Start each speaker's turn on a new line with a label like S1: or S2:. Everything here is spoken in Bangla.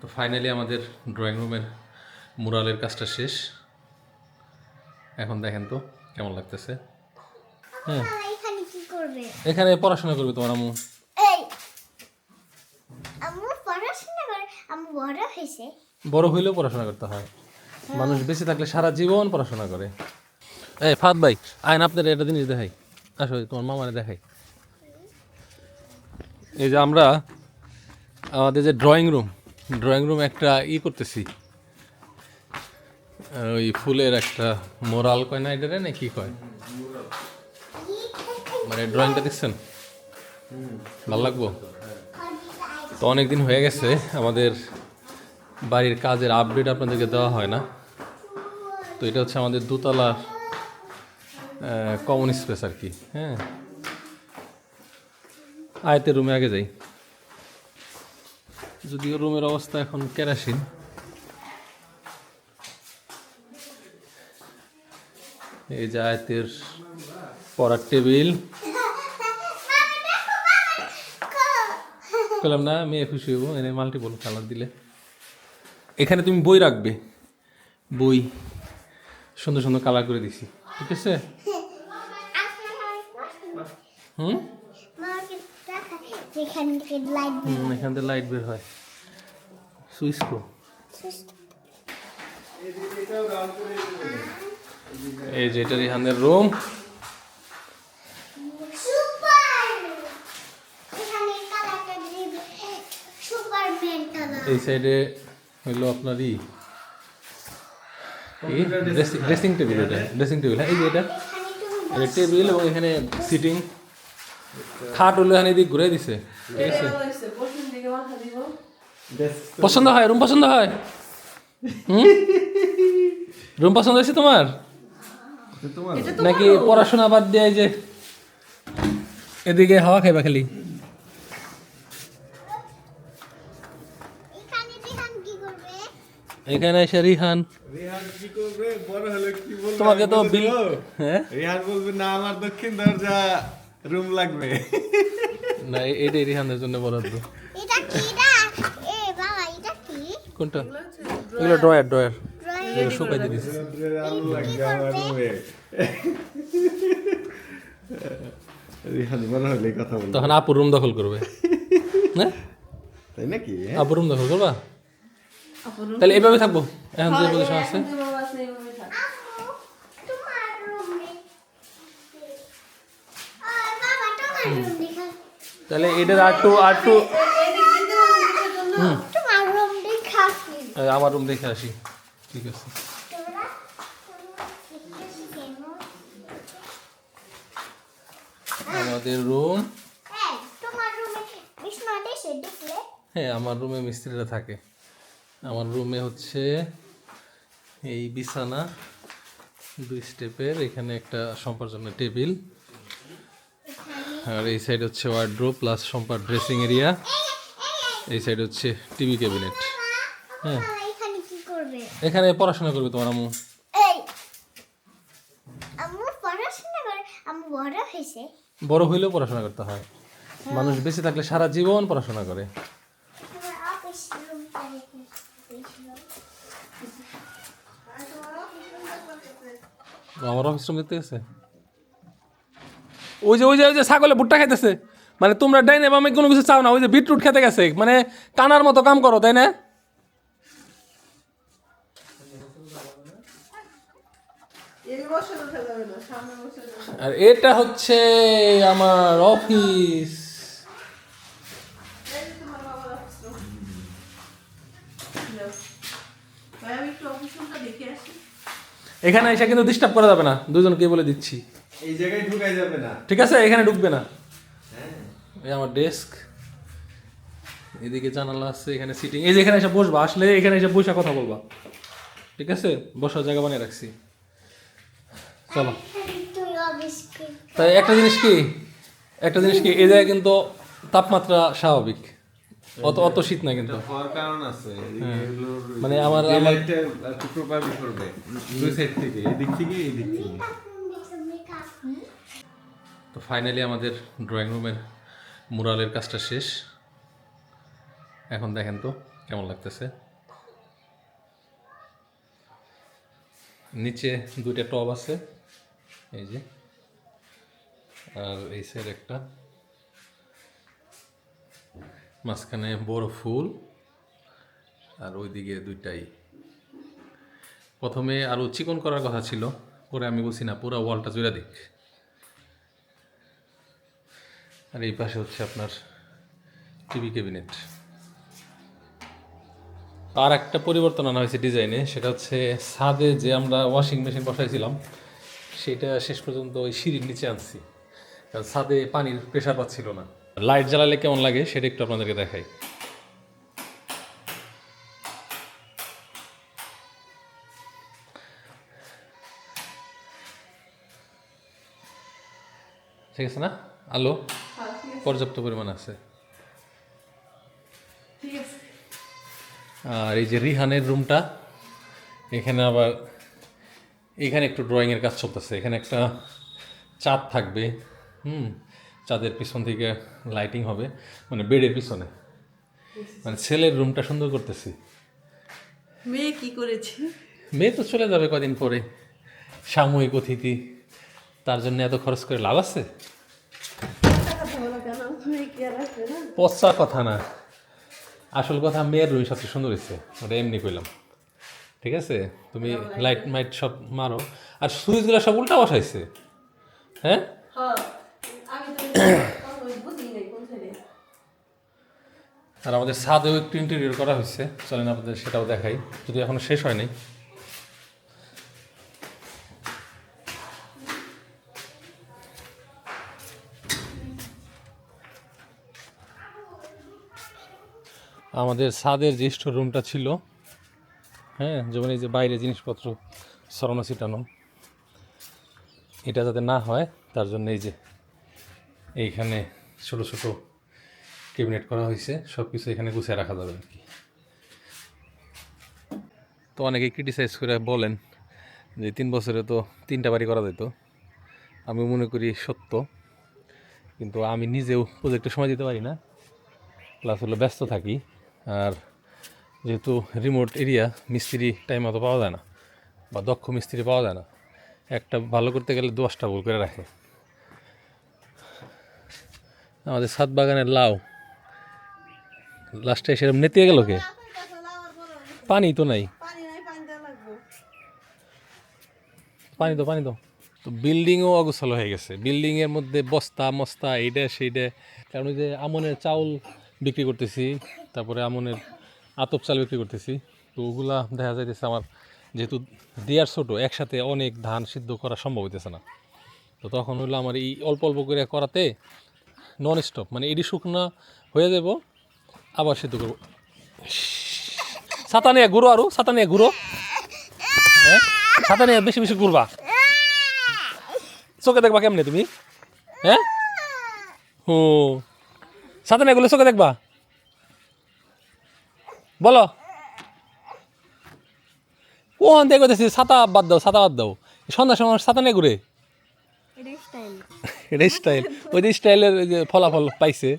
S1: তো ফাইনালি আমাদের ড্রয়িং রুমের মুরালের কাজটা শেষ। এখন দেখেন তো কেমন লাগতেছে। হ্যাঁ।
S2: এখানে
S1: পড়াশোনা করবে তোমার আম্মু।
S2: বড়
S1: হইলেও পড়াশোনা করতে হয়। মানুষ বেঁচে থাকলে সারা জীবন পড়াশোনা করে। এই ফাদ ভাই আইন আপনার একটা জিনিস দেখাই। আসো তোমার মামারে দেখাই। এই যে আমরা আমাদের যে ড্রয়িং রুম ড্রয়িং রুম একটা ই করতেছি। ওই ফুলের একটা মোরাল কয় না এটা না কি কয়? মানে ড্রয়িংটা দেখছেন? ভালো লাগবো? তো অনেক দিন হয়ে গেছে, আমাদের বাড়ির কাজের আপডেট আপনাদেরকে দেওয়া হয় না। তো এটা হচ্ছে আমাদের দোতলার কমন স্পেস আর কি হ্যাঁ। আয়তের রুমে আগে যাই। যদিও রুমের অবস্থা এখন কেরাসিন। এই যে আয়তের পড়ার টেবিল। বললাম না, মেয়ে খুশি হব এনে মাল্টিপল কালার দিলে। এখানে তুমি বই রাখবে। বই। সুন্দর সুন্দর কালার করে দিছি। ঠিক আছে? হুম?
S2: যেখান থেকে লাইট
S1: হুম, এখান থেকে লাইট বের হয়। সুইচ কো এই যে এটা রিহানের রুম এই সাইডে হইল আপনার ই। ড্রেসিং টেবিল এটা। ড্রেসিং টেবিল হ্যাঁ এই যে এটা। টেবিল এবং এখানে সিটিং খাট হলো এখানে এদিক ঘুরে দিছে। ঠিক আছে। পছন্দ হয় রুম পছন্দ হয়? রুম পছন্দ হয়েছে তোমার নাকি পড়াশোনা বাদ দিয়ে যে এদিকে হাওয়া খাইবা খালি।
S2: এখানে
S1: এসে রিহান
S3: রিহান কি করবে বড় হলে কি বলবে?
S1: তোমাকে তো
S3: বিল?
S1: হ্যাঁ
S3: রিহান বলবে না আমার দক্ষিণ দরজা রুম লাগবে।
S1: না এটাই রিহানের জন্য বরাদ্দ।
S2: এটা কি এটা এ বাবা এটা কি?
S1: কোনটা? এগুলো ড্রয়ার ড্রয়ার।
S2: ড্রয়িং
S1: এগুলো শুকাই দিয়ে দিছে
S3: আলু লাগবে আমার রুমে? রিহান বড় হলে কথা বল
S1: তখন আপুর রুম দখল করবে। হ্যাঁ
S3: তাই নাকি?
S1: আপুর রুম দখল করবা? তাহলে এইভাবে থাকব। এখন যে পজিশন আছে
S2: আম্মু তোমার রুমে আর বাবা তোমার রুম দেখা
S1: তাহলে এটার আর টু আর টু আমার রুম দেখে আসি। ঠিক আছে। আমাদের রুম হ্যাঁ আমার রুমে মিস্ত্রিরা থাকে। আমার রুমে হচ্ছে এই বিছানা, দুই স্টেপের এখানে একটা সম্পার জন্য টেবিল। আর এই সাইড হচ্ছে ওয়ার্ড্রোপ প্লাস সম্পার ড্রেসিং এরিয়া এই সাইড হচ্ছে টিভি ক্যাবিনেট হ্যাঁ।
S2: এখানে
S1: পড়াশোনা করবে তোমার আম্মু।
S2: বড়
S1: হইলেও পড়াশোনা করতে হয়। মানুষ বেঁচে থাকলে সারা জীবন পড়াশোনা করে। আমার অফিস রুম দেখতে গেছে ওই যে ওই যে ওই যে ছাগলে ভুট্টা খাইতেছে। মানে তোমরা ডাইনে বামে কোনো কিছু চাও না ওই যে বিটরুট খেতে গেছে। মানে কানার মতো কাম করো তাই না আর এটা হচ্ছে আমার অফিস। এখানে এসে কিন্তু ডিস্টার্ব করা যাবে না। দুজনকে বলে দিচ্ছি।
S3: এই জায়গায় ঢুকাই যাবে না।
S1: ঠিক আছে এখানে ঢুকবে না। এই আমার ডেস্ক এদিকে জানালা আছে এখানে সিটিং এই যে এখানে এসে বসবা আসলে এখানে এসে বসে কথা বলবা। ঠিক আছে? বসার জায়গা বানিয়ে রাখছি। চলো।
S2: তাই
S1: একটা জিনিস কি? একটা জিনিস কি? এই জায়গায় কিন্তু তাপমাত্রা স্বাভাবিক। অত অত শীত না কিন্তু।
S3: কারণ আছে।
S1: মানে আমার আমার
S3: প্রভাবিত করবে। দুই সাইড থেকে এদিক থেকে এই দিক থেকে।
S1: তো ফাইনালি আমাদের ড্রয়িং রুমের মুরালের কাজটা শেষ। এখন দেখেন তো কেমন লাগতেছে। নিচে দুইটা টব আছে, এই যে, আর এই সাইড একটা। মাঝখানে বড় ফুল, আর ওইদিকে দুইটাই। প্রথমে আরও চিকন করার কথা ছিল, পরে আমি বলছি, না, পুরো ওয়ালটা জুড়ে দিক। আর এই পাশে হচ্ছে আপনার টিভি ক্যাবিনেট। আর একটা পরিবর্তন আনা হয়েছে ডিজাইনে, সেটা হচ্ছে ছাদে যে আমরা ওয়াশিং মেশিন বসাইছিলাম, সেটা শেষ পর্যন্ত ওই সিঁড়ির নিচে আনছি। কারণ ছাদে পানির প্রেশার পাচ্ছিল না। লাইট জ্বালালে কেমন লাগে সেটা একটু আপনাদেরকে দেখাই। ঠিক আছে না? আলো পর্যাপ্ত পরিমাণ আছে। আর এই যে রিহানের রুমটা এখানে আবার এখানে একটু ড্রয়িংয়ের কাজ চলতেছে। এখানে একটা চাঁদ থাকবে। হুম চাঁদের পিছন থেকে লাইটিং হবে। মানে বেডের পিছনে। মানে ছেলের রুমটা সুন্দর করতেছি।
S4: মেয়ে কি করেছে?
S1: মেয়ে তো চলে যাবে কদিন পরে। সাময়িক অতিথি। তার জন্য এত খরচ করে লাভ আছে? পচা কথা না। আসল কথা, মেয়ের রুই সবচেয়ে সুন্দর হয়েছে। ওটা এমনি কইলাম। ঠিক আছে? তুমি লাইট মাইট সব মারো। আর সুইচগুলো সব উল্টা বসাইছে। হ্যাঁ?
S4: হ্যাঁ নাই
S1: আর আমাদের ছাদেও একটু ইন্টেরিয়র করা হয়েছে। চলেন আপনাদের সেটাও দেখাই। যদি এখনও শেষ হয়নি আমাদের ছাদের যে স্টোর রুমটা ছিল হ্যাঁ যেমন এই যে বাইরে জিনিসপত্র সরানো ছিটানো এটা যাতে না হয়, তার জন্য এই যে এইখানে ছোট ছোট ক্যাবিনেট করা হয়েছে সব কিছু এখানে গুছিয়ে রাখা যাবে আর কি। তো অনেকে ক্রিটিসাইজ করে বলেন যে তিন বছরে তো তিনটা বাড়ি করা যেত। আমি মনে করি সত্য, কিন্তু আমি নিজেও প্রজেক্টে সময় দিতে পারি না। প্লাস হলো ব্যস্ত থাকি। আর যেহেতু রিমোট এরিয়া মিস্ত্রি টাইম মতো পাওয়া যায় না, বা দক্ষ মিস্ত্রি পাওয়া যায় না, একটা ভালো করতে গেলে দশটা ভুল করে রাখে। আমাদের সাত বাগানের লাউ লাস্টে সেরকম নেতে গেল কে? পানি তো নাই।
S4: পানি
S1: তো পানি তো তো বিল্ডিংও অগোছালো হয়ে গেছে। বিল্ডিংয়ের মধ্যে বস্তা, মস্তা এইটা সেইটা কারণ ওই যে আমনের চাউল বিক্রি করতেছি, তারপরে আমনের আতপ চাল বিক্রি করতেছি। তো ওগুলা দেখা যাইতেছে আমার যেহেতু দেয়ার ছোটো, একসাথে অনেক ধান সিদ্ধ করা সম্ভব হইতেছে না। তো তখন হলো আমার এই অল্প অল্প করে করাতে নন স্টপ মানে এডি শুকনা হয়ে যাব, আবার সিদ্ধ করব। ছাতা নিয়ে ঘুরো আরও, ছাতা নিয়ে ঘুরো। হ্যাঁ? বেশি বেশি ঘুরবা। চোখে দেখবা কেমনে তুমি? হ্যাঁ? ও নিয়ে গুলো চোখে দেখবা। বলো। কোন দেখো দেখছি ছাতা বাদ দাও ছাতা বাদ দাও। সন্ধ্যা সময় ছাতা নেই ঘুরে।
S2: এটা স্টাইল
S1: ওই স্টাইলের ফলাফল পাইছে।